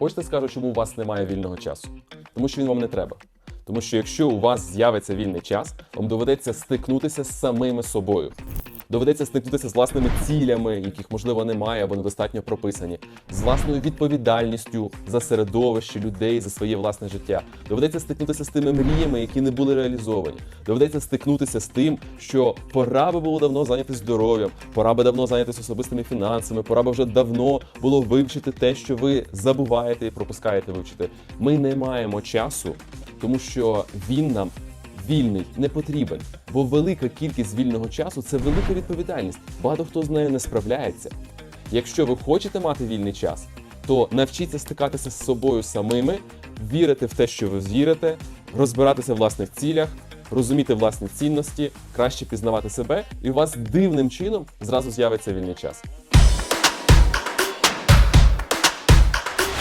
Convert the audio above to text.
Хочете скажу, чому у вас немає вільного часу? Тому що він вам не треба. Тому що якщо у вас з'явиться вільний час, вам доведеться стикнутися з самими собою. Доведеться стикнутися з власними цілями, яких можливо немає або недостатньо прописані, з власною відповідальністю за середовище людей, за своє власне життя. Доведеться стикнутися з тими мріями, які не були реалізовані. Доведеться стикнутися з тим, що пора би було давно зайнятися здоров'ям, пора би давно зайнятися особистими фінансами, пора би вже давно було вивчити те, що ви забуваєте і пропускаєте вивчити. Ми не маємо часу, тому що він нам вільний не потрібен, бо велика кількість вільного часу це велика відповідальність. Багато хто з нею не справляється. Якщо ви хочете мати вільний час, то навчіться стикатися з собою самими, вірити в те, що ви вірите, розбиратися в власних цілях, розуміти власні цінності, краще пізнавати себе, і у вас дивним чином зразу з'явиться вільний час.